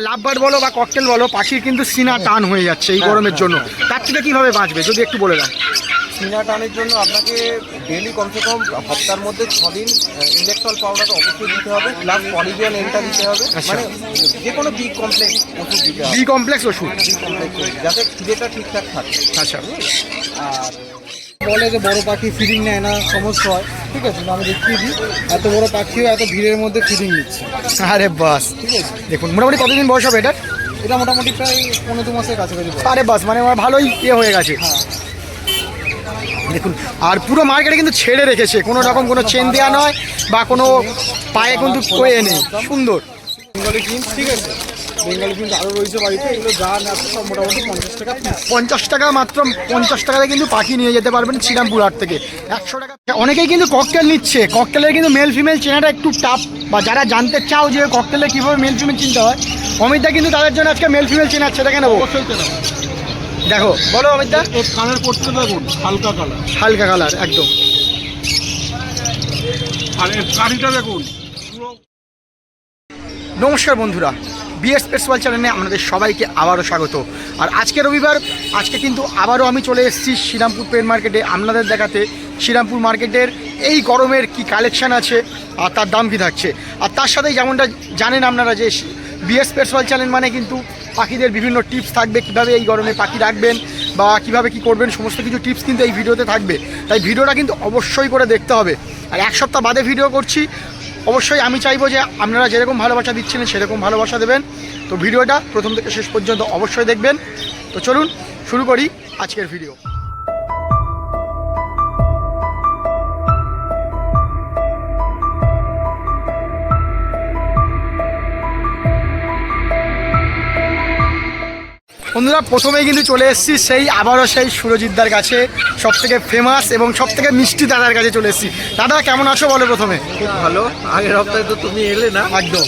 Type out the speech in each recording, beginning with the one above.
Lovebird বলো বা cocktail বলো পাখির কিন্তু সিনা টান হয়ে যাচ্ছে এই গরমের জন্য। তার থেকে কীভাবে বাঁচবে? যদি একটু বলে দাও। সিনা টানের জন্য আপনাকে ডেলি কমসে কম সপ্তাহের মধ্যে ছদিন ইলেকট্রল পাউডার অবশ্যই দিতে হবে প্লাস পলিবিয়ান এলটা দিতে হবে। আচ্ছা। মানে যে কোনো বি কমপ্লেক্স ওষুধ দিতে হবে। বি কমপ্লেক্স ওষুধ বি কমপ্লেক্স যাতে খিদেটা ঠিকঠাক থাকে। আচ্ছা। আর বলে যে বড় পাখি ফিডিং নেয় না সমস্যা হয়। ঠিক আছে আমি দেখিয়ে দিই। এত বড় পাখিও এত ভিড়ের মধ্যে ফিডিং নিচ্ছে। আরে বাস। ঠিক আছে? দেখুন মোটামুটি কতদিন বয়স হবে এটা এটা মোটামুটি প্রায় পনেরো দু মাসের কাছাকাছি আরে বাস মানে আমার ভালোই ইয়ে হয়ে গেছে। হ্যাঁ। দেখুন আর পুরো মার্কেটে কিন্তু ছেড়ে রেখেছে। কোনো রকম কোনো চেন দেওয়া নয় বা কোনো পায়ে কিন্তু কয়ে নেই। সুন্দর। ঠিক আছে? বেঙ্গলি প্রিন্স আরও রয়েছে বাড়িতে। এগুলো যা নেচ্ছে সব মোটামুটি পঞ্চাশ টাকা পঞ্চাশ টাকা মাত্র পঞ্চাশ টাকাতে কিন্তু পাখি নিয়ে যেতে পারবেন শ্রীরামপুর হাট থেকে। একশো টাকা অনেকেই কিন্তু ককটেল নিচ্ছে। ককটেলের কিন্তু মেল ফিমেল চেনাটা একটু টাফ বা যারা জানতে চাও যে ককটেলে কীভাবে মেল ফিমেল চিনতে হয় অমিতদা কিন্তু তাদের জন্য আজকে মেল ফিমেল চেনাচ্ছে। দেখে নেব। দেখো বলো অমিতদা। কানের পড়তে দেখুন হালকা কালার হালকা কালার একদম। আর এর কারিটা দেখুন। নমস্কার বন্ধুরা বিএস পেটসওয়াল চ্যানেলে আপনাদের সবাইকে আবারও স্বাগত। আর আজকে রবিবার, আজকে কিন্তু আবারও আমি চলে এসেছি শ্রীরামপুর পেন মার্কেটে আপনাদের দেখাতে। শ্রীরামপুর মার্কেটের এই গরমের কি কালেকশন আছে আর তার দাম কী থাকছে? আর তার সাথে যেমনটা জানেন আপনারা যে বিএস পেটসওয়াল চ্যানেল মানে কিন্তু পাখিদের বিভিন্ন টিপস থাকবে, কীভাবে এই গরমে পাখি রাখবেন বা কীভাবে কি করবেন, সমস্ত কিছু টিপস কিন্তু এই ভিডিওতে থাকবে। তাই ভিডিওটা কিন্তু অবশ্যই করে দেখতে হবে। আর এক সপ্তাহ বাদে ভিডিও করছি অবশ্যই আমি চাইব যে আপনারা যেরকম ভালোবাসা দিচ্ছেন সেরকম ভালোবাসা দেবেন। তো ভিডিওটা প্রথম থেকে শেষ পর্যন্ত অবশ্যই দেখবেন। তো চলুন, শুরু করি আজকের ভিডিও। বন্ধুরা প্রথমেই কিন্তু চলে এসেছি সেই আবারও সেই সুরজিৎদার কাছে সব থেকে ফেমাস এবং সব থেকে মিষ্টি দাদার কাছে চলে এসেছি। দাদা কেমন আছো বলো প্রথমে? খুব ভালো। আগের সপ্তাহে তো তুমি এলে না। একদম।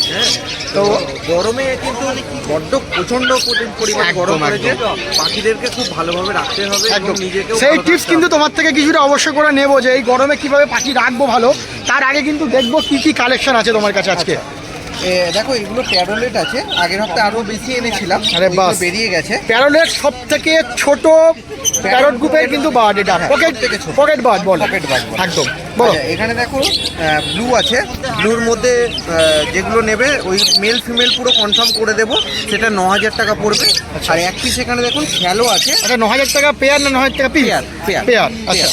তো গরমে কিন্তু বড্ড প্রচণ্ড পরি- পরিমাণ গরম পড়েছে। পাখিদেরকে খুব ভালোভাবে রাখতে হবে একদম। নিজেকেও সেই টিপস কিন্তু তোমার থেকে কিছুটা অবশ্যই করে নেব যে এই গরমে কীভাবে পাখি রাখব ভালো তার আগে কিন্তু দেখব কি কি কালেকশন আছে তোমার কাছে আজকে। এ, দেখো এগুলো প্যারোলেট আছে। আগের হপ্তাহে আরও বেশি এনেছিলাম। আরে বাস। বেরিয়ে গেছে। প্যারোলেট সব থেকে ছোট প্যারট গ্রুপের কিন্তু বার্ড এটা হ্যাঁ, পকেট পকেট বার্ড বল। Bird বলে। একদম। বলো। আচ্ছা, এখানে দেখো ব্লু আছে। ব্লুর মধ্যে যেগুলো নেবে ওই মেল ফিমেল পুরো কনফার্ম করে দেবো। সেটা ন হাজার টাকা পড়বে। আচ্ছা। আর এক পিস এখানে দেখুন শ্যালো আছে। আচ্ছা ন হাজার টাকা পেয়ার না ন হাজার টাকা পেয়ার পেয়ার পেয়ার আচ্ছা।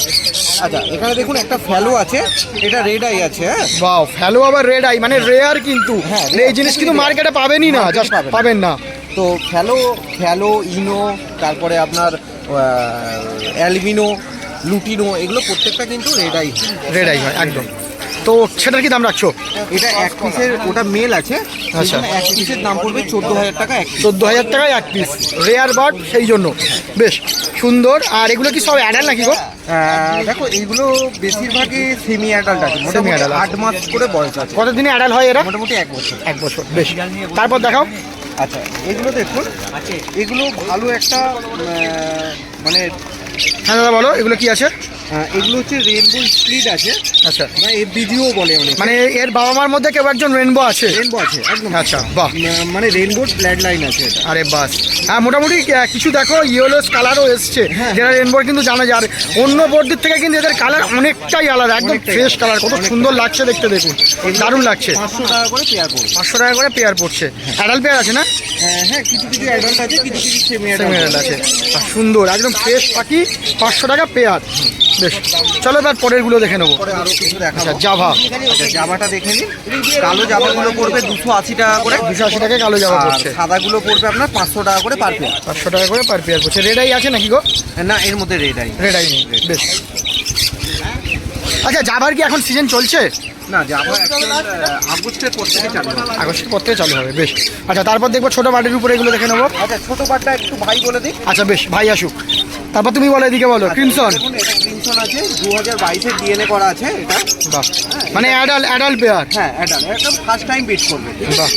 আচ্ছা এখানে দেখুন একটা ফ্যালো আছে। এটা রেড আই আছে হ্যাঁ? বাও ফ্যালো আবার রেড আই মানে রেয়ার কিন্তু। হ্যাঁ, এই জিনিস কিন্তু মার্কেটে পাবেনই না জাস্ট পাবেন না। তো ফ্যালো ফ্যালো ইনো তারপরে আপনার অ্যালবিনো লুটিনো এগুলো প্রত্যেকটা কিন্তু রেড আই রেড আই হয় একদম। তো সেটার কি দাম রাখছো? এটা এক পিসের ওটা মেল আছে। আচ্ছা। এক পিসের দাম পড়বে চোদ্দ হাজার টাকা এক। চোদ্দ হাজার টাকায় এক পিস রেয়ার বার্ড সেই জন্য। বেশ সুন্দর। আর এগুলো কি সব অ্যাডাল নাকি গো? দেখো এইগুলো বেশিরভাগই সেমি অ্যাডাল্ট আছে। মোটামুটি adult আছে। আট মাস করে বয়স আছে। কতদিনে অ্যাডাল হয় এরা? মোটামুটি এক বছর। এক বছর বেশ। তারপর দেখাও। আচ্ছা এগুলো দেখুন। এগুলো ভালো একটা মানে হ্যাঁ দাদা বলো এগুলো কি আছে? এগুলো হচ্ছে রেনবো স্প্লিট আছে। আচ্ছা। মানে এ বিডিও বলে অনেক। মানে এর বাবা মার মধ্যে কেউ একজন রেনবো আছে? রেনবো আছে একদম। আচ্ছা বাহ। মানে রেনবোর ব্ল্যাড লাইন আছে এটা। আরে বাস। হ্যাঁ মোটামুটি কিছু দেখো ইয়েলোস কালারও এসছে। হ্যাঁ। যেটা রেনবোর কিন্তু জানা যায় আর অন্য বোর্ডের থেকে কিন্তু এদের কালার অনেকটাই আলাদা একদম ফ্রেশ কালার কত সুন্দর লাগছে দেখতে দেখুন। দারুণ লাগছে। পাঁচশো টাকা করে পেয়ার পড়বে পাঁচশো টাকা করে পেয়ার পড়ছে। অ্যাডাল পেয়ার আছে না? হ্যাঁ হ্যাঁ কিছু কিছু অ্যাডাল্ট আছে কিছু কিছু সেমি অ্যাডাল্ট আছে। সুন্দর একদম ফ্রেশ পাখি পাঁচশো টাকা পেয়ার বেশ চলো এবার পরেরগুলো দেখে নেব। পরে কিছু আচ্ছা জাভা। আচ্ছা জাভাটা দেখে নিন কালো জাভাগুলো পড়বে দুশো আশি টাকা করে। দুশো আশি টাকায় কালো জাভা পড়ছে। সাদাগুলো পড়বে আপনার পাঁচশো টাকা করে পার পেয়ার পাঁচশো টাকা করে পার পেয়ার পড়ছে। রেড আই আছে নাকি গো? না এর মধ্যে রেড আই রেড আই নেই। বেশ। আচ্ছা জাভার কি এখন সিজন চলছে? না আগস্টের পর থেকে চালু আগস্টের পর থেকে চালু হবে বেশ। আচ্ছা তারপর দেখব ছোটো বাটির উপরে এগুলো দেখে নেব। আচ্ছা ছোট বাটটা একটু ভাই বলে দিই। আচ্ছা বেশ ভাই আসুক। তারপর তুমি বলো এদিকে বলো ক্রিমসন ক্রিমসন আছে দু হাজার বাইশের ডিএনএ করা আছে এটা। বাহ। মানে অ্যাডাল অ্যাডাল পেয়ার হ্যাঁ এটা একদম ফার্স্ট টাইম বিট করবে বাহ।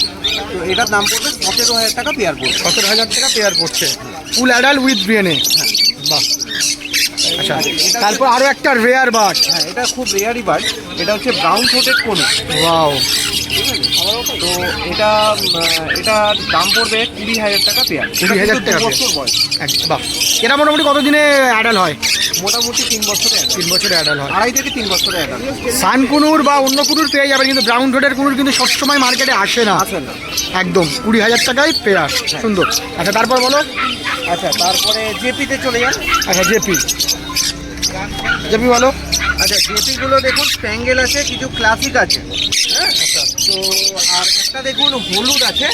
তো এটার দাম পড়বে সতেরো হাজার টাকা পেয়ার সতেরো হাজার টাকা পেয়ার পড়ছে। ফুল অ্যাডাল উইথ বাহ। আচ্ছা তারপর আরও একটা রেয়ার বাট হ্যাঁ এটা খুব রেয়ারই বার্ড এটা হচ্ছে ব্রাউন থ্রোটেড কোনো? ওয়াও তো এটা এটা দাম পড়বে কুড়ি হাজার টাকা পেয়ার। কুড়ি হাজার টাকা বছর বয়স। বাহ। এরা মোটামুটি কতদিনে অ্যাডাল হয়? মোটামুটি তিন বছরে তিন বছরে অ্যাডাল হয়। আড়াই থেকে তিন বছরে অ্যাডাল্ট সান কুনুর বা অন্য কুনুর পেয়ে যাবে কিন্তু ব্রাউন রোডের কুনুর কিন্তু সবসময় মার্কেটে আসে না। আসেন না। একদম কুড়ি হাজার টাকায় পেয়ার সুন্দর। আচ্ছা তারপর বলো। আচ্ছা তারপরে জেপিতে চলে যান। আচ্ছা জেপি। জেপি বলো। আচ্ছা জেপিগুলো দেখুন স্প্যাঙ্গেল আছে কিছু ক্লাসিক আছে। হ্যাঁ তো আর একটা দেখুন হলুদ আছে।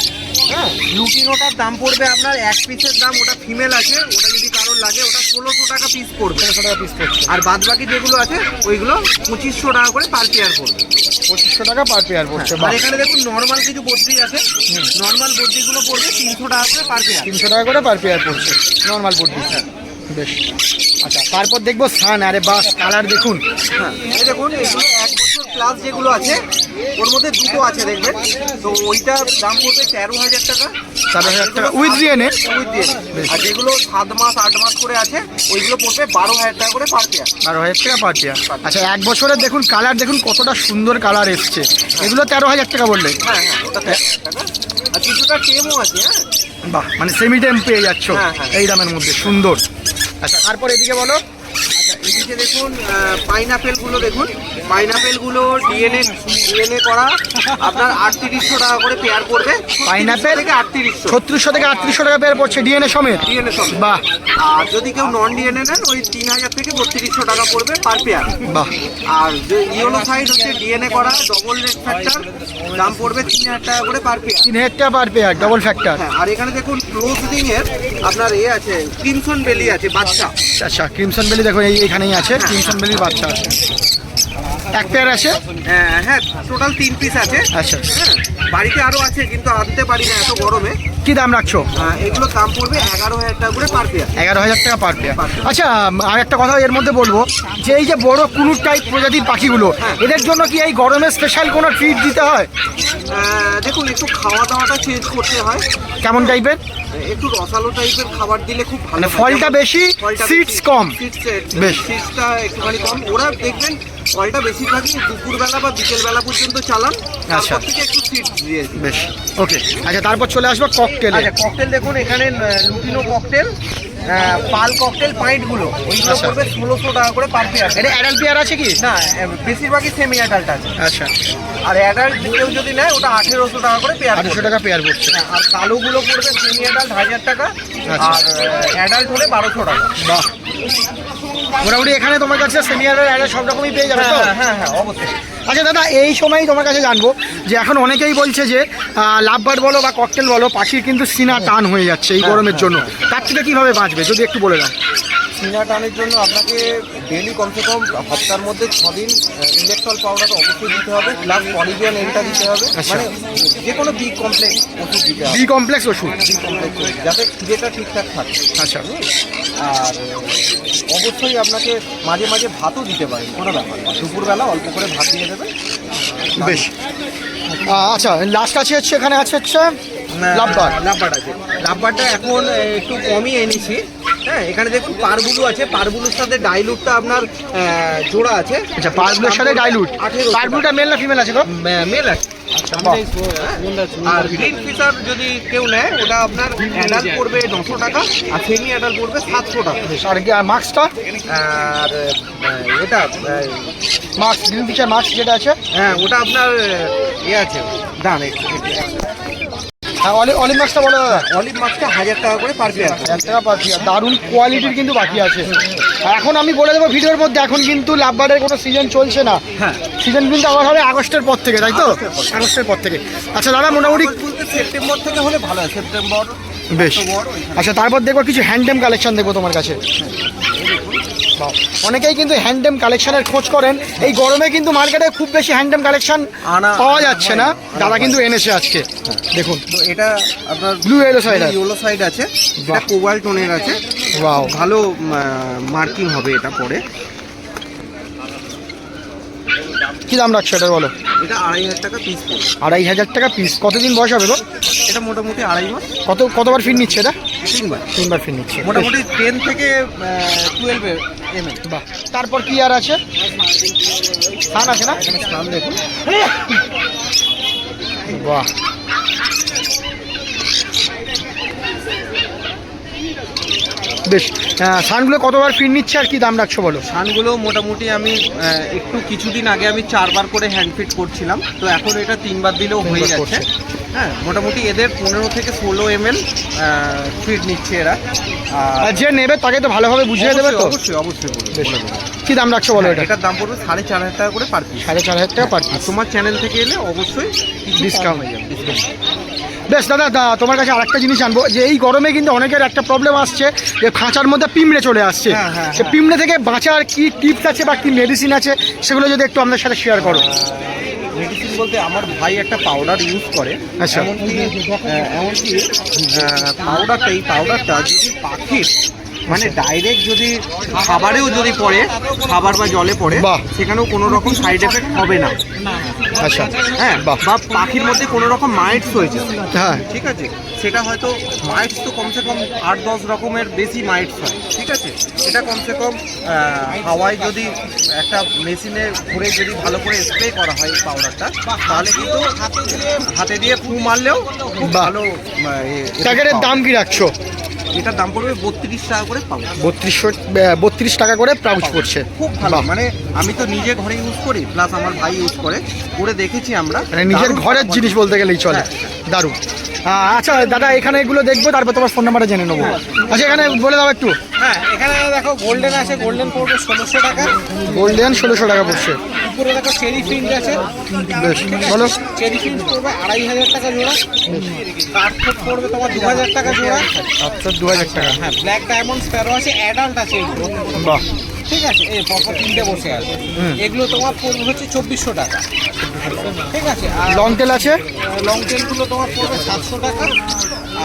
হ্যাঁ লুটিনোটার দাম পড়বে আপনার এক পিসের দাম ওটা ফিমেল আছে ওটা যদি কারোর লাগে ওটা ষোলোশো টাকা পিস পড়বে। ষোলোশো টাকা পিস পড়ছে। আর বাদ বাকি যেগুলো আছে ওইগুলো পঁচিশশো টাকা করে পার পেয়ার পড়বে। পঁচিশশো টাকা পার পেয়ার পড়ছে আর এখানে দেখুন নর্মাল কিছু বদ্রি আছে। নর্মাল বদ্রিগুলো পড়বে তিনশো টাকা করে পার পেয়ার তিনশো টাকা করে পার পেয়ার পড়ছে নর্মাল পড়ছে বেশ। আচ্ছা তারপর দেখব সান আরে বাস কালার দেখুন। হ্যাঁ এই দেখুন এগুলো এক বছর প্লাস যেগুলো আছে ওর মধ্যে দুটো আছে দেখবেন। তো ওইটার দাম পড়বে তেরো হাজার টাকা। তেরো হাজার টাকা উইথ ডিএনএ উইথ দিয়ে আর যেগুলো সাত মাস আট মাস করে আছে ওইগুলো পড়বে বারো হাজার টাকা করে পার পেয়ার বারো হাজার টাকা পার পেয়ার আচ্ছা এক বছরের দেখুন কালার দেখুন কতটা সুন্দর কালার এসছে। এগুলো তেরো হাজার টাকা বললে। হ্যাঁ হ্যাঁ ওটা তেরো হাজার টাকা। আর কিছুটা টেমও আছে হ্যাঁ। বাহ মানে সেমি টেম পেয়ে যাচ্ছ। হ্যাঁ। এই দামের মধ্যে সুন্দর। আচ্ছা তারপর এদিকে বলো। এদিকে দেখুন পাইনাপেলগুলো দেখুন। পাইনাপেলগুলো ডিএনএ ডিএনএ করা। আপনার আটত্রিশশো টাকা করে পেয়ার পড়বে। Pineapple? থেকে আটত্রিশশো। ছত্রিশশো থেকে আটত্রিশশো টাকা পেয়ার পড়ছে ডিএনএ সমেত? ডিএনএ সব বাহ। আর যদি কেউ নন ডিএনএ নেন ওই তিন হাজার থেকে বত্রিশশো টাকা পড়বে পার পেয়ার বাহ। আর যে ইয়েলো সাইড হচ্ছে ডিএনএ করা ডবল রেড ফ্যাক্টর দাম পড়বে তিন হাজার টাকা করে পার পেয়ার তিন হাজার টাকা পার পেয়ার ডবল ফ্যাক্টর হ্যাঁ আর এখানে দেখুন ক্লোজিং এর আপনার এ আছে ক্রিমসন বেলি আছে বাচ্চা। আচ্ছা ক্রিমসন বেলি দেখো এই এখানেই আছে ক্রিমসন বেলির বাচ্চা আছে। এক পেয়ার আছে? হ্যাঁ হ্যাঁ টোটাল তিন পিস আছে। আচ্ছা। হ্যাঁ বাড়িতে আরও আছে কিন্তু আনতে পারি না এত গরমে। কি দাম রাখছো? আহ, এগুলোর দাম পড়বে এগারো হাজার টাকা করে পার পেয়ার এগারো হাজার টাকা পার পেয়ার আচ্ছা আর একটা কথা এর মধ্যে বলব যে এই যে বড় কুনুর টাইপ প্রজাতির পাখিগুলো এদের জন্য কি এই গরমে স্পেশাল কোনো ট্রিট দিতে হয়? দেখুন একটু খাওয়া দাওয়াটা চেঞ্জ করতে হয়। কেমন টাইপের একটু রসালো টাইপের খাবার দিলে খুব ভালো মানে ফলটা বেশি ফলটা সিডস কম। সিডসটা বেশ। একটুখানি কম। ওরা দেখবেন ফলটা বেশিরভাগই দুপুরবেলা বা বিকেলবেলা পর্যন্ত চালান। আচ্ছা। তারপর থেকে একটু সিডস দিয়ে বেশ। ওকে আচ্ছা তারপর চলে আসব ককটেল আচ্ছা ককটেল দেখুন এখানে লুটিনো ককটেল পাল ককটেল পাইন্টগুলো ওইগুলো আচ্ছা। পড়বে ষোলোশো টাকা করে পার পেয়ার। এটা অ্যাডাল্ট পেয়ার আছে কি? না বেশিরভাগই সেমি অ্যাডাল্ট আছে। আচ্ছা। আর অ্যাডাল্ট কেউ যদি নেয় ওটা আঠেরোশো টাকা করে পেয়ার আটশো টাকা পেয়ার পড়ছে। হ্যাঁ, আর কালোগুলো পড়বে সেমি অ্যাডাল্ট হাজার টাকা আচ্ছা। আর অ্যাডাল্ট হলে বারোশো টাকা। বাহ। মোটামুটি এখানে তোমার কাছে সিনিয়র অ্যাডাল্ট সব রকমই পেয়ে যাবে হ্যাঁ হ্যাঁ হ্যাঁ অবশ্যই। আচ্ছা দাদা এই সময়ই তোমার কাছে জানব যে এখন অনেকেই বলছে যে লাভবার বলো বা ককটেল বলো পাখির কিন্তু সিনা টান হয়ে যাচ্ছে এই গরমের জন্য। তার থেকে কীভাবে বাঁচবে? যদি একটু বলে দাও। সিনা টানের জন্য আপনাকে ডেলি কমসে কম হপ্তার মধ্যে ছদিন ইলেকট্রল পাউডার অবশ্যই দিতে হবে প্লাস পলিজিয়ান এলটা দিতে হবে। আচ্ছা। মানে যে কোনো বি কমপ্লেক্স ওষুধ দিতে হবে। বি কমপ্লেক্স ওষুধ? বি কমপ্লেক্স যাতে খিদেটা ঠিকঠাক থাকে। আচ্ছা। আর অবশ্যই আপনাকে মাঝে মাঝে ভাতও দিতে পারেন কোনো ব্যাপার না। দুপুরবেলা অল্প করে ভাত দিয়ে দেবেন। বেশ। আচ্ছা লাস্ট আছে হচ্ছে এখানে আছে হচ্ছে আছে। লাভবার্ডটা এখন একটু কমই এনেছি। হ্যাঁ এখানে দেখুন পারবুলু আছে। পারবুলুর সাথে ডাইলুটটা আপনার জোড়া আছে। আচ্ছা পারগুলোর সাথে ডাইলুট? পারগুলোটা মেল না ফিমেল আছে তো মেল আছে। আর গ্রিন ফিশার যদি কেউ নেয় ওটা আপনার অ্যাডাল্ট পড়বে নশো টাকা আর সেমি অ্যাডাল্ট পড়বে সাতশো টাকা। আর মাস্কটা আর এটা মাস্ক গ্রিন ফিচার মাস্ক যেটা আছে? হ্যাঁ ওটা আপনার ইয়ে আছে। দাম হ্যাঁ অলিভ অলিভ বলো দাদা। অলিভ মাছটা হাজার টাকা করে পার পেয়ার এক টাকা আর দারুণ কোয়ালিটির কিন্তু বাকি আছে। আর এখন আমি বলে দেবো ভিডিওর মধ্যে এখন কিন্তু লাভবার্ডের কোনো সিজন চলছে না। হ্যাঁ। সিজন কিন্তু আবার হবে আগস্টের পর থেকে তাই তো? আগস্টের পর। থেকে। আচ্ছা দাদা মোটামুটি সেপ্টেম্বর থেকে হলে ভালো হয়। সেপ্টেম্বর বেশ। আচ্ছা তারপর দেখব কিছু হ্যান্ডেম কালেকশন দেখব তোমার কাছে। বাহ। অনেকেই কিন্তু হ্যান্ডেম কালেকশনের খোঁজ করেন। এই গরমে কিন্তু মার্কেটে খুব বেশি হ্যান্ডেম কালেকশন পাওয়া যাচ্ছে না। দাদা কিন্তু এনেছে আজকে। দেখুন। তো এটা আপনার ব্লু ইয়েলো সাইডার ইয়েলো সাইড আছে। বাহ। এটা কোবাল টোনের আছে। ওয়াও ভালো মার্কিং হবে এটা পরে। কি দাম রাখছো এটা বলো? এটা আড়াই হাজার টাকা পিস আড়াই হাজার টাকা পিস কতদিন বয়স হবে গো? এটা মোটামুটি আড়াই মাস। কত কতবার ফিট নিচ্ছে এটা? তিনবার। তিনবার ফির নিচ্ছে মোটামুটি টেন থেকে টুয়েলভ এম বাহ। তারপর কি আর আছে? স্থান আছে না? এখানে স্থান দেখুন। বাহ। বেশ। সানগুলো কতবার ফিট নিচ্ছে আর কি দাম রাখছো বলো? সানগুলো মোটামুটি আমি একটু কিছুদিন আগে আমি চারবার করে হ্যান্ড ফিট করছিলাম। তো এখন এটা তিনবার দিলেও হয়ে যাচ্ছে। হ্যাঁ মোটামুটি এদের পনেরো থেকে ষোলো এম এল ফিট নিচ্ছে এরা। আর যে নেবে তাকে তো ভালোভাবে বুঝিয়ে দেবে তো? অবশ্যই অবশ্যই বলে কি দাম রাখছো বলো হ্যাঁ, এটা? এটার দাম পড়বে সাড়ে চার হাজার টাকা করে পার পিস সাড়ে চার হাজার টাকা পার পিস তোমার চ্যানেল থেকে এলে অবশ্যই ডিসকাউন্ট হয়ে যাবে discount। বেশ দাদা দা- তোমার কাছে আরেকটা জিনিস জানব যে এই গরমে কিন্তু অনেকের একটা প্রবলেম আসছে যে খাঁচার মধ্যে পিমড়ে চলে আসছে। হ্যাঁ, হ্যাঁ, সে পিমড়ে থেকে বাঁচার কি টিপস আছে বা কি মেডিসিন আছে সেগুলো যদি একটু আমাদের সাথে শেয়ার করো। মেডিসিন বলতে আমার ভাই একটা পাউডার ইউজ করে। আচ্ছা। এমনকি এমনকি পাউডারটা এই পাউডারটা যদি পাখির মানে ডাইরেক্ট যদি খাবারেও যদি পড়ে খাবার বা জলে পড়ে সেখানেও কোনো রকম সাইড এফেক্ট হবে না। আচ্ছা হ্যাঁ। বা পাখির মধ্যে কোনো রকম মাইটস হয়েছে। হ্যাঁ। ঠিক আছে? সেটা হয়তো মাইটস তো কমসে কম আট দশ রকমের বেশি মাইটস হয়। ঠিক আছে? এটা কমসে কম হাওয়ায় যদি একটা মেশিনে ঘুরে যদি ভালো করে স্প্রে করা হয় পাউডারটা তাহলে কিন্তু হাতে দিয়ে ফু মারলেও খুব ভালো প্যাকেটের দাম কি রাখছো? এটার দাম পড়বে বত্রিশ টাকা করে পাবো বত্রিশশো বত্রিশ টাকা করে পাউচ পড়ছে। খুব ভালো মানে আমি তো নিজে ঘরে ইউজ করি প্লাস আমার ভাই ইউজ করে করে দেখেছি আমরা। মানে নিজের ঘরের জিনিস বলতে গেলেই চলে। হ্যাঁ। দারুণ আচ্ছা দাদা এখানে এগুলো দেখব তারপর তোমার ফোন নাম্বারটা জেনে নেব। আচ্ছা এখানে বলে দাও একটু। হ্যাঁ এখানে দেখো গোল্ডেন আছে গোল্ডেন পড়বে ষোলোশো টাকা। গোল্ডেন ষোলোশো টাকা পড়ছে। উপরে দেখো চেরি ফিঞ্চ আছে। বেশ বলো। চেরি ফিঞ্চ পড়বে আড়াই হাজার টাকা জোড়া। কাঠফোট পড়বে তোমার দু হাজার টাকা জোড়া। আচ্ছা দু হাজার টাকা। হ্যাঁ ব্ল্যাক ডায়মন্ড স্প্যারো আছে অ্যাডাল্ট আছে বাহ। ঠিক আছে? এই পরপর তিনটে বসে আছে। এগুলো তোমার পড়বে হচ্ছে চব্বিশশো টাকা। ঠিক আছে? আর লং টেল আছে? লং টেলগুলো তোমার পড়বে সাতশো টাকা।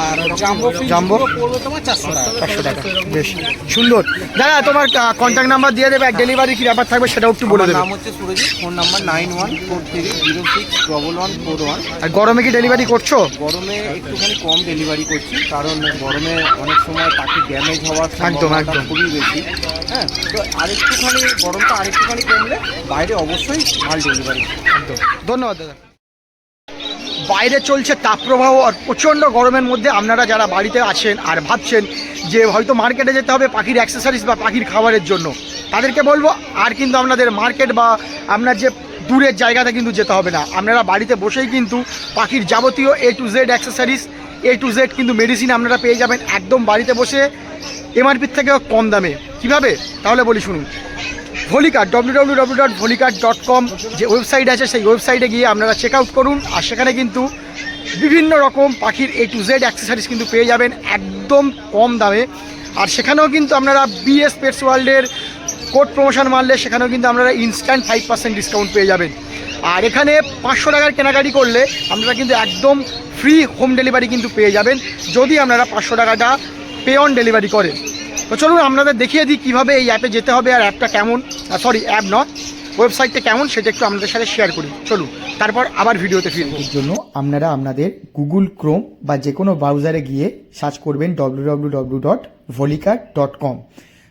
আর জাম্বো জাম্বো? জাম্বো পড়বে তোমার চারশো টাকা। চারশো টাকা বেশ। সুন্দর। দাদা তোমার কন্ট্যাক্ট নাম্বার দিয়ে দেবে ডেলিভারি কি ব্যাপার থাকবে সেটাও একটু বলে দেবে। নাম হচ্ছে Surajit phone number nine one four three zero six double one four one আর গরমে কি ডেলিভারি করছ? গরমে একটুখানি কম ডেলিভারি করছি কারণ গরমে অনেক সময় পাখি ড্যামেজ হওয়ার একদম, একদম। খুবই বেশি। হ্যাঁ তো আরেকটুখানি গরমটা আরেকটুখানি কমলে বাইরে অবশ্যই মাল ডেলিভারি একদম। ধন্যবাদ দাদা। বাইরে চলছে তাপপ্রবাহ আর প্রচণ্ড গরমের মধ্যে আপনারা যারা বাড়িতে আছেন আর ভাবছেন যে হয়তো মার্কেটে যেতে হবে পাখির অ্যাক্সেসরিজ বা পাখির খাবারের জন্য, তাদেরকে বলব আর কিন্তু আপনাদের মার্কেট বা আপনার যে দূরের জায়গাতে কিন্তু যেতে হবে না। আপনারা বাড়িতে বসেই কিন্তু পাখির যাবতীয় A to Z accessories A to Z কিন্তু মেডিসিন আপনারা পেয়ে যাবেন একদম বাড়িতে বসে এমআরপির থেকেও কম দামে। কীভাবে? তাহলে বলি শুনুন। Volikar W W W dot Volikar dot com যে ওয়েবসাইট আছে, সেই ওয়েবসাইটে গিয়ে আপনারা চেক আউট করুন। আর সেখানে কিন্তু বিভিন্ন রকম পাখির এ টু জেড অ্যাক্সেসরিজ কিন্তু পেয়ে যাবেন একদম কম দামে। আর সেখানেও কিন্তু আপনারা বিএস পেটস ওয়ার্ল্ডের কোড প্রমোশন মারলে সেখানেও কিন্তু আপনারা ইনস্ট্যান্ট ফাইভ পার্সেন্ট ডিসকাউন্ট পেয়ে যাবেন। আর এখানে পাঁচশো টাকার কেনাকাটি করলে আপনারা কিন্তু একদম ফ্রি হোম ডেলিভারি কিন্তু পেয়ে যাবেন, যদি আপনারা পাঁচশো টাকাটা পে অন ডেলিভারি করেন। তো চলুন আপনাদের দেখিয়ে দিই কীভাবে এই অ্যাপে যেতে হবে আর অ্যাপটা কেমন সরি অ্যাপ নয় ওয়েবসাইটটা কেমন সেটা একটু আপনাদের সাথে শেয়ার করি। চলুন, তারপর আবার ভিডিওতে ফিরব জন্য আপনারা আপনাদের গুগল ক্রোম বা যে কোনো ব্রাউজারে গিয়ে সার্চ করবেন W dot Volikar dot com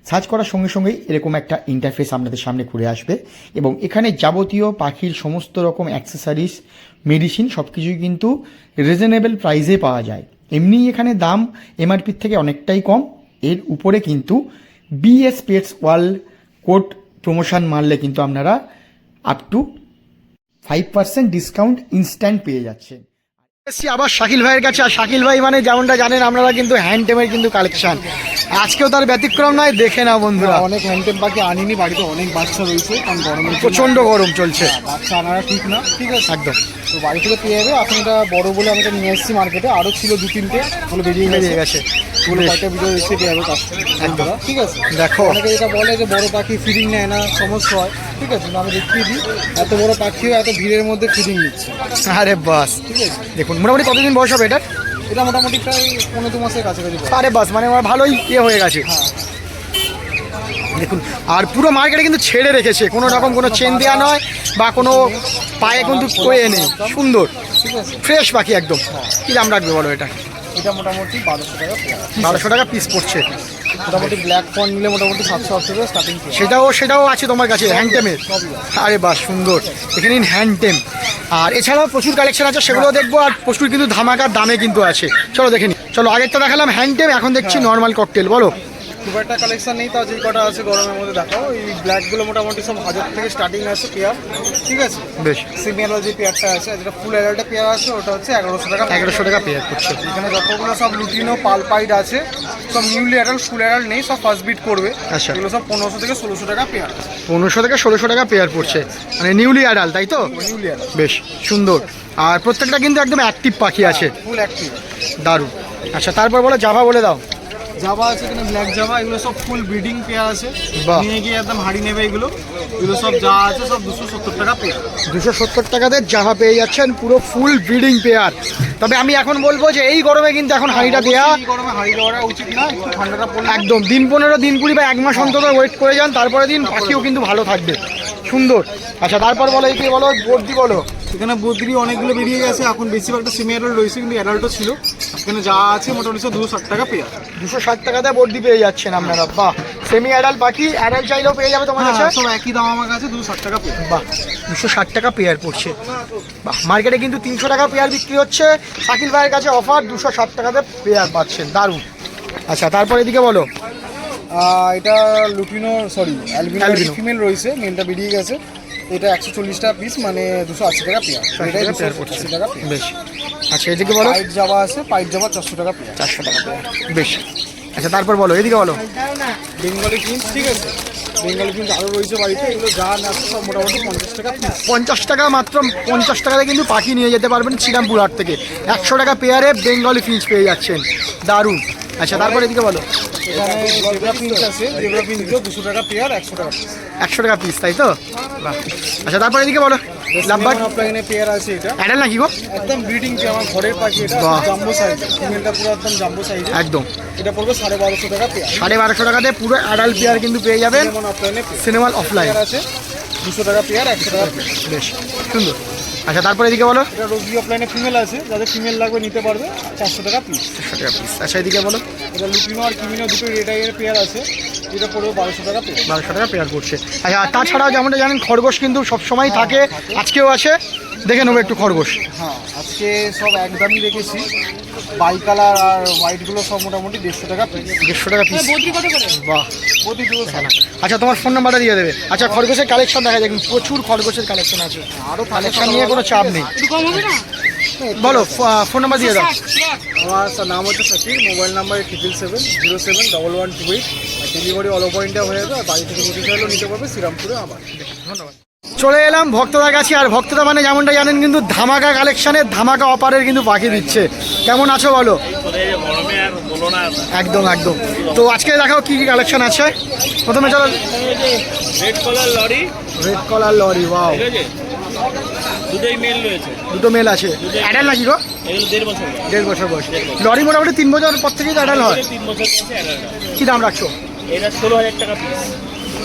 search করার সঙ্গে সঙ্গেই এরকম একটা ইন্টারফেস আপনাদের সামনে ঘুরে আসবে এবং এখানে যাবতীয় পাখির সমস্ত রকম অ্যাক্সেসরিজ মেডিসিন সব কিছুই কিন্তু রিজনেবল প্রাইসে পাওয়া যায়। এমনি এখানে দাম এমআরপির থেকে অনেকটাই কম। এর উপরে কিন্তু BS pets world code promotion মারলে কিন্তু আপনারা up to five percent discount instant পেয়ে যাচ্ছেন। এসছি আবার শাকিল ভাইয়ের কাছে। আর শাকিল ভাই মানে যেমনটা জানেন আপনারা কিন্তু হ্যান্ডটেমের কিন্তু কালেকশন আজকেও তার ব্যতিক্রম নয় দেখে না বন্ধুরা। অনেক হ্যান্ডটেম পাখি আনিনি বাড়িতে অনেক বাচ্চা রয়েছে কারণ জন্য প্রচণ্ড গরম চলছে। বাচ্চা আনারা ঠিক না ঠিক আছে? একদম। তো বাড়ি থেকে পেয়ে যাবে। এখন এটা বড় বলে আমি এটা নিয়ে এসেছি মার্কেটে আরও ছিল দু তিনটে বেরিয়ে বেরিয়ে গেছে। ভিডিও এসে ঠিক আছে? দেখো। অনেকে যেটা বলে যে বড় পাখি ফিডিং নেয় না সমস্যা হয়। ঠিক আছে আমি দেখিয়ে দিই এত বড় পাখিও এত ভিড়ের মধ্যে ফিডিং নিচ্ছে। আরে বাস। ঠিক আছে? দেখুন মোটামুটি কতদিন বয়স হবে এটা এটা মোটামুটি প্রায় পনেরো দু মাসের কাছাকাছি আরে বাস মানে আমার ভালোই ইয়ে হয়ে গেছে। হ্যাঁ। দেখুন আর পুরো মার্কেটে কিন্তু ছেড়ে রেখেছে। কোনো রকম কোনো চেন দেওয়া নয় বা কোনো পায়ে কিন্তু কয়ে নেই। সুন্দর। ঠিক ফ্রেশ পাখি একদম। কি দাম রাখবে বলো এটা? এটা মোটামুটি বারোশো টাকা বারোশো টাকা পিস পড়ছে। মোটামুটি ব্ল্যাক ফোন নিলে মোটামুটি সাতশো আটশো টাকা স্টার্টিং সেটাও সেটাও আছে তোমার কাছে হ্যান্ডটেমের আরে বাহ সুন্দর। এখানে হ্যান্ডটেম আর এছাড়াও প্রচুর কালেকশন আছে সেগুলো দেখব আর প্রচুর কিন্তু ধামাকার দামে কিন্তু আছে। চলো দেখে নি। চলো আগেরটা দেখালাম হ্যান্ডটেম এখন দেখছি নর্মাল ককটেল বলো। খুব একটা কালেকশন নেই তাও যে কটা আছে গরমের মধ্যে দেখাও। এই ব্ল্যাকগুলো মোটামুটি সব হাজার থেকে স্টার্টিং আছে পেয়ার ঠিক আছে? বেশ। সিমিয়ার যে পেয়ারটা আছে যেটা ফুল অ্যাডাল্টে পেয়ার আছে ওটা হচ্ছে এগারোশো টাকা এগারোশো টাকা পেয়ার করছে। এখানে যতগুলো সব লুটিনো পালপাইড আছে সব নিউলি অ্যাডাল্ট ফুল অ্যাডাল্ট নেই সব ফার্স্ট বিট করবে। আচ্ছা। এগুলো সব পনেরোশো থেকে ষোলোশো টাকা পেয়ার পনেরোশো থেকে ষোলোশো টাকা পেয়ার পড়ছে। মানে নিউলি অ্যাডাল্ট তাই তো? নিউলি অ্যাডাল্ট বেশ সুন্দর। আর প্রত্যেকটা কিন্তু একদম অ্যাক্টিভ পাখি আছে। ফুল অ্যাক্টিভ দারুণ। আচ্ছা তারপর বলো জাভা বলে দাও। জাভা আছে এখানে ব্ল্যাক জাভা এগুলো সব ফুল ব্রিডিং পেয়ার আছে। নিয়ে গিয়ে একদম হাড়ি নেবে এগুলো। এগুলো সব যা আছে সব দুশো সত্তর টাকা পেয়ার দুশো সত্তর টাকাতে জাভা পেয়ে যাচ্ছেন পুরো ফুল ব্রিডিং পেয়ার তবে আমি এখন বলব যে এই গরমে কিন্তু এখন হাঁড়িটা দেওয়া এই গরমে হাড়ি দেওয়াটা উচিত না একটু ঠান্ডাটা পড়লে। একদম দিন পনেরো দিন কুড়ি বা এক মাস অন্তত ওয়েট করে যান তারপরে দিন পাখিও কিন্তু ভালো থাকবে। সুন্দর। আচ্ছা তারপর বলো এই কি বলো বর্দি বলো। এখানে বদ্রি অনেকগুলো বেরিয়ে গেছে। এখন বেশিরভাগটা সেমি অ্যাডাল্ট রয়েছে কিন্তু অ্যাডাল্টও ছিল। এখানে যা আছে মোটামুটি সব দুশো ষাট টাকা পেয়ার দুশো ষাট টাকা টাকাতে বদ্রি পেয়ে যাচ্ছেন আপনারা। বাহ সেমি অ্যাডাল্ট বাকি অ্যাডাল চাইলেও পেয়ে যাবে তোমার কাছে? হ্যাঁ, সব একই দাম আমার কাছে দুশো ষাট টাকা পেয়ার বাহ দুশো ষাট টাকা পেয়ার পড়ছে। বাহ মার্কেটে কিন্তু তিনশো টাকা পেয়ার বিক্রি হচ্ছে। শাকিল ভাইয়ের কাছে অফার দুশো ষাট টাকাতে পেয়ার পাচ্ছেন। দারুণ। আচ্ছা তারপর এদিকে বলো। এটা লুটিনো সরি। অ্যালবিনো ফিমেল রয়েছে মেলটা বেরিয়ে গেছে। এটা একশো চল্লিশ টাকা পিস মানে দুশো আশি টাকা পেয়ার এটাই দুশো আশি টাকা বেশ। আচ্ছা এদিকে বলো। পাইট যাওয়া আছে পাইট যাওয়া চারশো টাকা পেয়ার চারশো টাকা পেয়ার বেশ। আচ্ছা তারপর বলো এদিকে বলো। বেঙ্গলি কিংস ঠিক আছে। বেঙ্গলি কিংস আরও রয়েছে বাড়িতে এগুলো যা আছে সব মোটামুটি পঞ্চাশ টাকা পঞ্চাশ টাকা মাত্র পঞ্চাশ টাকাতে কিন্তু পাখি নিয়ে যেতে পারবেন শ্রীরামপুর হাট থেকে। একশো টাকা পেয়ারে বেঙ্গলি ফিঞ্চ পেয়ে যাচ্ছেন। দারুণ। আচ্ছা তারপরে এদিকে বলো। দুশো টাকা পেয়ার একশো টাকা পিস একশো টাকা পিস তাই তো? বাহ। আচ্ছা তারপরে এদিকে বলো। পেয়ার আছে এটা অ্যাডাল নাকি গো? একদম ব্রিডিং আমার ঘরের এটা জাম্বো সাইজ ফিমেলটা পুরো একদম। জাম্বো সাইজ একদম এটা পড়বে সাড়ে বারোশো টাকা পেয়ার সাড়ে বারোশো টাকাতে পুরো অ্যাডাল পেয়ার কিন্তু পেয়ে যাবেন সিনেমাল অফলাইন আছে দুশো টাকা পেয়ার একশো টাকা বেশ সুন্দর। আচ্ছা তারপরে এদিকে বলো। এটা রোগী অফলাইনে ফিমেল আছে যাদের ফিমেল লাগবে নিতে পারবে চারশো টাকা পিস চারশো টাকা পিস আচ্ছা এদিকে বলো। এটা লুপিনো আর কিমিনো দুটো রেটাইয়ের পেয়ার আছে এটা পড়বে বারোশো টাকা পেয়ার বারোশো টাকা পেয়ার করছে। আচ্ছা তাছাড়াও যেমনটা জানেন খরগোশ কিন্তু সবসময় থাকে আজকেও আছে দেখে নেব একটু খরগোশ। হ্যাঁ আজকে সব একদমই রেখেছি। বাই কালার আর হোয়াইটগুলো সব মোটামুটি দেড়শো টাকা পিস দেড়শো টাকা পিস বাহ। প্রতি আচ্ছা তোমার ফোন নাম্বারটা দিয়ে দেবে। আচ্ছা খরগোশের কালেকশন দেখা যায় প্রচুর খরগোশের কালেকশন আছে। আরও কালেকশন নিয়ে কোনো চাপ নেই। বলো ফোন নাম্বার দিয়ে দাও। আমার স্যার নাম হচ্ছে Sachin mobile number triple seven zero seven double one two eight delivery all over India হয়ে যাবে। আর বাড়ি থেকে নিতে চাইলেও নিতে পারবে শ্রীরামপুরে আবার ধন্যবাদ। চলে এলাম ভক্তদার কাছে, আর ভক্তদা মানে যেমনটা জানেন কিন্তু ধামাকা কালেকশনের ধামাকা অপারের কিন্তু পাখি দিচ্ছে। কেমন আছো বলো? একদম একদম। তো আজকে দেখাও কি কি কালেকশন আছে। প্রথমে চলো। রেড কলার লরি রয়েছে দুটো মেল আছে। অ্যাডাল নাকি গো? দেড় বছর বয়স। লরি মোটামুটি তিন বছর পর থেকেই অ্যাডাল হয়। কি দাম রাখছো? এটা ষোলো হাজার টাকা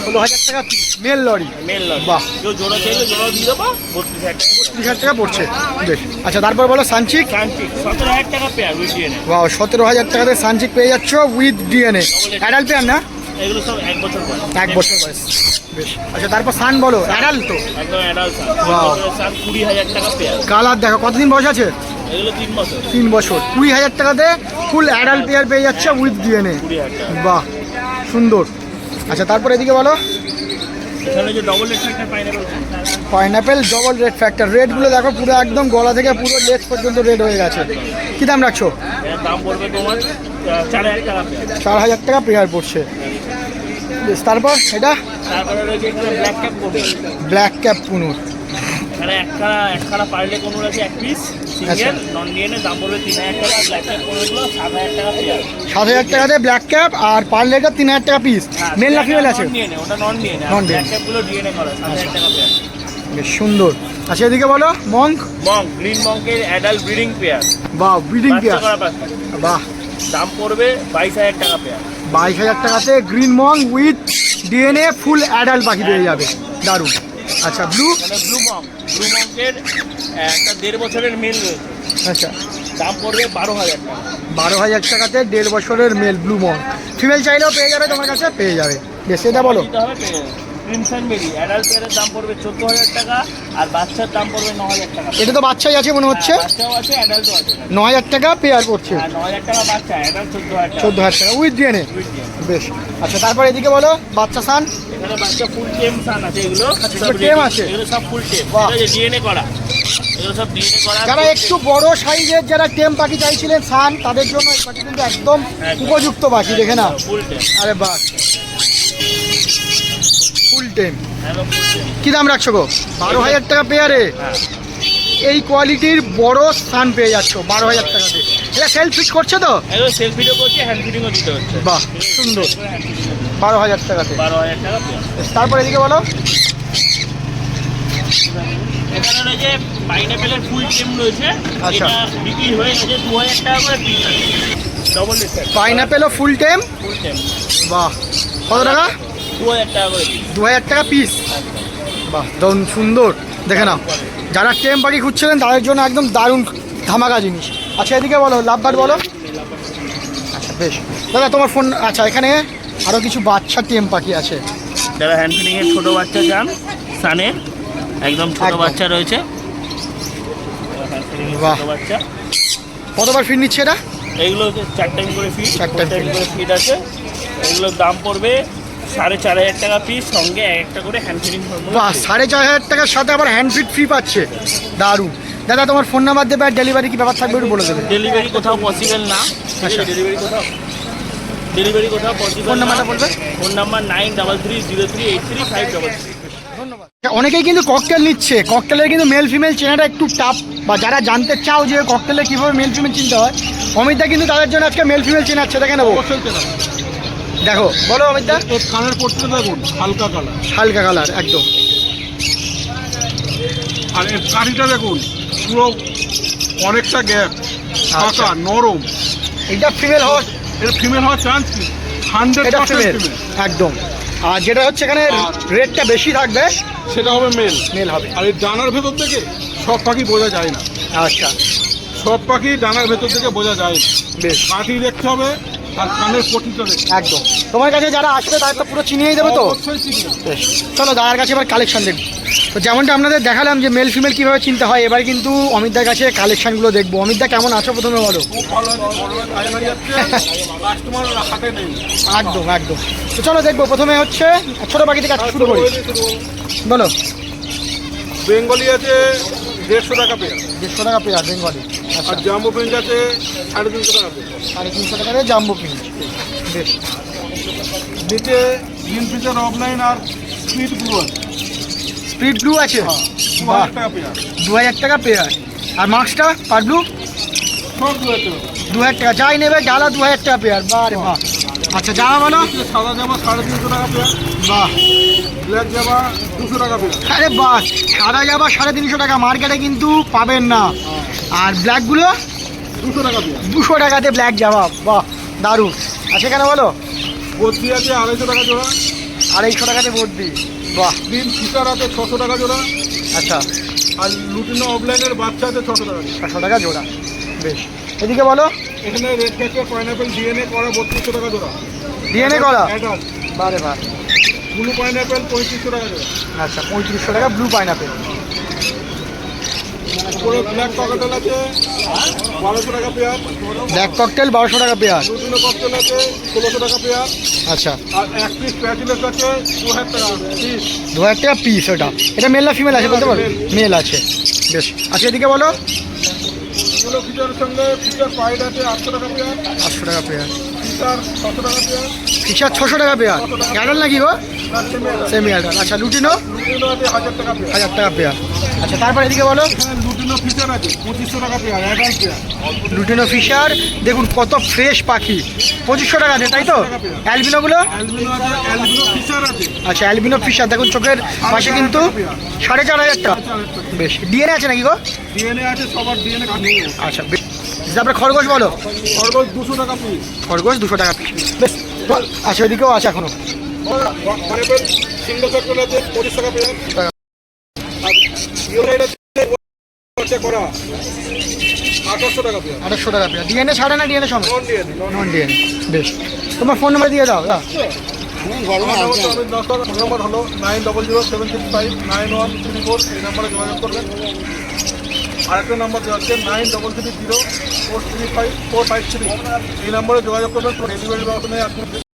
ষোলো হাজার টাকা মেল লরি মেল লরি বাহ। কেউ জোড়া চাইলে জোড়াও দিয়ে দেবো বত্রিশ হাজার টাকা ত্রিশ হাজার টাকা পড়ছে। বেশ। আচ্ছা তারপর বলো সানচিক কান্ট্রি সতেরো হাজার টাকা পেয়ার উইডিএনে ওয়াও সতেরো হাজার টাকাতে সানচিক পেয়ে যাচ্ছ উইথ ডিএনএ অ্যাডাল্ট পেয়ার না? এগুলো সব এক বছর বয়স। এক বছর বয়স। বেশ। আচ্ছা তারপর সান বলো অ্যাডাল্ট তো? একদম অ্যাডাল্ট. সাত কুড়ি হাজার টাকা পেয়ার কালার দেখো কতদিন বয়স আছে? তিন বছর। কুড়ি হাজার টাকাতে ফুল অ্যাডাল্ট পেয়ার পেয়ে যাচ্ছে উইথ ডিএনএ বাহ সুন্দর। আচ্ছা তারপর এদিকে বলো। পাইনাপেল ডবল রেড ফ্যাক্টর রেডগুলো দেখো পুরো একদম গলা থেকে পুরো লেজ পর্যন্ত রেড হয়ে গেছে। কী দাম রাখছো? চার হাজার টাকা পেয়ার পড়ছে। তারপর এটা? ব্ল্যাক ক্যাপ করবে ব্ল্যাক ক্যাপ পুনুর। এক খাড়া এক খাড়া পারলে কোনো আছে এক পিস আচ্ছা। সিঙ্গেল নন ডিএনএ দাম পড়বে তিন হাজার টাকা ব্ল্যাক ক্যাপ কোনোগুলো সাত হাজার টাকা পেয়ার সাত হাজার টাকাতে ব্ল্যাক ক্যাপ আর পার্লেটা তিন হাজার টাকা পিস মেল না ফিমেল আছে? ওটা নন ডিএনএ Non-DNA ব্ল্যাক ক্যাপগুলো ডিএনএ করা সাত হাজার টাকা পেয়ার বেশ সুন্দর। আচ্ছা এদিকে বলো মঙ্ক মঙ্ক গ্রিন মঙ্কের অ্যাডাল্ট ব্রিডিং পেয়ার বাহ ব্রিডিং পেয়ার বাহ। দাম পড়বে বাইশ হাজার টাকা পেয়ার বাইশ হাজার টাকাতে green monk with DNA full adult পাখি পেয়ে যাবে। দারুণ। আচ্ছা ব্লু ব্লু মং ব্লু মঙ্কের একটা দেড় বছরের মেল রয়েছে। আচ্ছা। দাম পড়বে বারো হাজার টাকা। বারো হাজার টাকাতে দেড় বছরের মেল ব্লু মং ফিমেল চাইলেও পেয়ে যাবে তোমার কাছে পেয়ে যাবে। বেশ এটা বলো। ক্রিমসন বেরি অ্যাডাল্ট পেয়ারের দাম পড়বে চোদ্দ হাজার টাকা আর বাচ্চার দাম পড়বে ন হাজার টাকা। এটা তো বাচ্চাই আছে মনে হচ্ছে? হ্যাঁ, বাচ্চাও আছে অ্যাডাল্টও আছে। ন হাজার টাকা পেয়ার পড়ছে ন হাজার টাকা বাচ্চা অ্যাডাল্ট চোদ্দ হাজার চোদ্দ হাজার টাকা উইথ ডিএনএ বেশ। আচ্ছা তারপর এদিকে বলো বাচ্চা সান? এখানে বাচ্চা ফুল টেম সান আছে এগুলো টেম আছে? এগুলো সব ফুল টেম। ডিএনএ করা। যারা একটু বড় সাইজের যারা টেম পাখি চাইছিলেন সান তাদের জন্য এই পাখি কিন্তু একদম। উপযুক্ত পাখি দেখে না আরে বাহ। ফুল একদম কি দাম রাখছো গো? বারো হাজার টাকা পেয়ারে হ্যাঁ। এই কোয়ালিটির বড় স্থান পেয়ে যাচ্ছ বারো হাজার টাকাতে এটা সেলফ ফিট করছে তো? সেলফ করছে হ্যান্ড ফিটিংও দিতে হচ্ছে। বাহ সুন্দর। বারো হাজার টাকাতে বারো হাজার টাকা তারপর এদিকে বলো। এখানে রয়েছে পাইনাপেলের ফুল টেম রয়েছে। আচ্ছা। বিক্রি হয়ে গেছে দু হাজার টাকা করে পিস ডবল পাইনাপেলও ফুল টেম? ফুল টেম। বাহ। কত টাকা? দু হাজার টাকা পিস দু হাজার টাকা পিস বাহ দারুণ সুন্দর। দেখে নাও যারা টেম পাখি খুঁজছিলেন তাদের জন্য একদম দারুণ ধামাকা জিনিস। আচ্ছা এদিকে বলো লাভবার বলো। আচ্ছা বেশ। দাদা তোমার ফোন আচ্ছা এখানে আরও কিছু বাচ্চা টেম পাখি আছে। যারা হ্যান্ড এর ছোট বাচ্চা চান সানের একদম ছোট। বাচ্চা রয়েছে। বাচ্চা। কতবার ফিট নিচ্ছে এটা? এইগুলো হচ্ছে চার টাইম করে ফিট চার টাইম করে। করে ফিট আছে। এগুলোর দাম পড়বে সাড়ে চার হাজার টাকা পিস সঙ্গে এক একটা করে হ্যান্ড ফিটিং বাহ সাড়ে চার হাজার টাকার সাথে আবার হ্যান্ড ফিট ফ্রি পাচ্ছে। দারুণ। দাদা তোমার ফোন নাম্বার দেবে আর ডেলিভারি কি ব্যাপার থাকবে একটু বলে দেবে। ডেলিভারি কোথাও পসিবল না। আচ্ছা। ডেলিভারি কোথাও ডেলিভারি কোথাও পসিবল ফোন নাম্বারটা বলবে? Phone number nine double three zero three eight three five double three ধন্যবাদ। অনেকেই কিন্তু ককটেল নিচ্ছে। ককটেলের কিন্তু মেল ফিমেল চেনাটা একটু টাফ বা যারা জানতে চাও যে ককটেলে কীভাবে মেল ফিমেল চিনতে হয় অমিতদা কিন্তু তাদের জন্য আজকে মেল ফিমেল চেনাচ্ছে। দেখে নেব। দেখো বলো অমিতদা। এর কানের পড়তে দেখুন হালকা কালার হালকা কালার একদম। আর এর কাঠিটা দেখুন পুরো অনেকটা গ্যাপ আচ্ছা। ফাঁকা নরম। এটা ফিমেল হওয়া এর ফিমেল হওয়ার চান্স কি? হান্ড্রেড ফিমেল একদম। আর যেটা হচ্ছে এখানে রেটটা বেশি থাকবে সেটা হবে মেল মেল হবে। আর এই ডানার ভেতর থেকে সব পাখি বোঝা যায় না। আচ্ছা। সব পাখি ডানার ভেতর থেকে বোঝা যায় না। বেশ। কাঠি দেখতে হবে একদম। তোমার কাছে যারা আসবে তাদের তো পুরো চিনিয়েই দেবে তো? চলো দাদার কাছে এবার কালেকশন দেখব। তো যেমনটা আপনাদের দেখালাম যে মেল ফিমেল কীভাবে চিনতে হয় এবার কিন্তু অমিতদার কাছে কালেকশনগুলো দেখব। অমিতদা কেমন আছো প্রথমে বলো? একদম একদম। তো চলো দেখব প্রথমে হচ্ছে ছোটো পাখি থেকে শুরু করি। বলো। বেঙ্গলি আছে দেড়শো টাকা পেয়ার। দেড়শো টাকা পেয়ার বেঙ্গলি। আর জাম্বো পেঞ্চ আছে সাড়ে তিনশো টাকা সাড়ে তিনশো টাকা জাম্বো পিন বেশ। নিচে গ্রিন ফিচার অফলাইন আর স্পিড ব্লু আছে। স্পিড ব্লু আছে? দু হাজার টাকা পেয়ার দু হাজার টাকা পেয়ার আর ব্লু সব দু হাজার টাকা। যাই নেবে ডালা দু হাজার টাকা পেয়ার বাহ রে বাহ। আচ্ছা জামা বলো সাদা জামা সাড়ে তিনশো টাকা পেয়ার বাহ। ব্ল্যাক জামা দুশো টাকা পেয়ার আরে বাস সাদা যাবা সাড়ে তিনশো টাকা। মার্কেটে কিন্তু পাবেন না। আর ব্ল্যাকগুলো দুশো টাকা দুশো টাকাতে ব্ল্যাক জামা বাহ দারুণ। আর সেখানে বলো? বদ্রি আছে আড়াইশো টাকা জোড়া। আড়াইশো টাকাতে ভর্তি বাহ। গ্রিন ফিচার আছে ছশো টাকা জোড়া। আচ্ছা। আর লুটিনো অফলাইনের বাচ্চা আছে ছশো টাকা ছশো টাকা জোড়া বেশ। এদিকে বলো। এখানে রেড ক্যাচে পাইনাপেল ডিএনএ করা বত্রিশশো টাকা জোড়া। ডিএনএ করা? বারে বাহ ব্লু পাইনাপেল পঁয়ত্রিশশো টাকা জোড়া। আচ্ছা পঁয়ত্রিশশো টাকা ব্লু পাইনাপেল ব্ল্যাক ককাটেল আছে বারোশো টাকা পেয়ার আচ্ছা। আর এক পিস প্যাচিলেস আছে দু হাজার টাকা পিস ওটা। এটা মেল না ফিমেল আছে বলতে পারো মেল আছে। বেশ। আচ্ছা এদিকে বলো। আটশো টাকা পেয়ার ফিচার ছশো টাকা পেয়ার অ্যাডাল নাকি গো? সেমি অ্যাডাল আচ্ছা লুটিনো? হাজার টাকা পেয়ার আচ্ছা তারপর এদিকে বলো। এখানে লুটিনো ফিচার আছে পঁচিশশো টাকা pair adult pair lutino Fischer দেখুন কত ফ্রেশ পাখি পঁচিশশো টাকা আছে তাই তো অ্যালবিনোগুলো আচ্ছা অ্যালবিনো ফিশার দেখুন চোখের পাশে কিন্তু সাড়ে চার হাজার টাকা বেশ ডিএনএ আছে নাকি গো ডিএনএ আছে সবার ডিএনএ আচ্ছা বেশ তারপরে খরগোশ বলো খরগোশ দুশো টাকা পিস খরগোশ দুশো টাকা পিস বেশ আচ্ছা ওইদিকেও আছে এখনও সিঙ্গেল টাকা পেয়ার আর ইউনাইট আছে বাচ্চা করা। আঠারোশো টাকা পেয়ার আঠাশশো টাকা পেয়ার ডিএনএ ছাড়ে না ডিএনএ সঙ্গে? নন ডিএনএ নন ডিএনএ বেশ। তোমার ফোন নাম্বার দিয়ে দাও নম্বর হলো nine double zero seven six five nine one three four এই নাম্বারে যোগাযোগ করবেন আরেকটা নাম্বার দেওয়া হচ্ছে nine double three zero four three five four five three এই নাম্বারে যোগাযোগ করবেন ডেলিভারি ব্যবস্থা নেই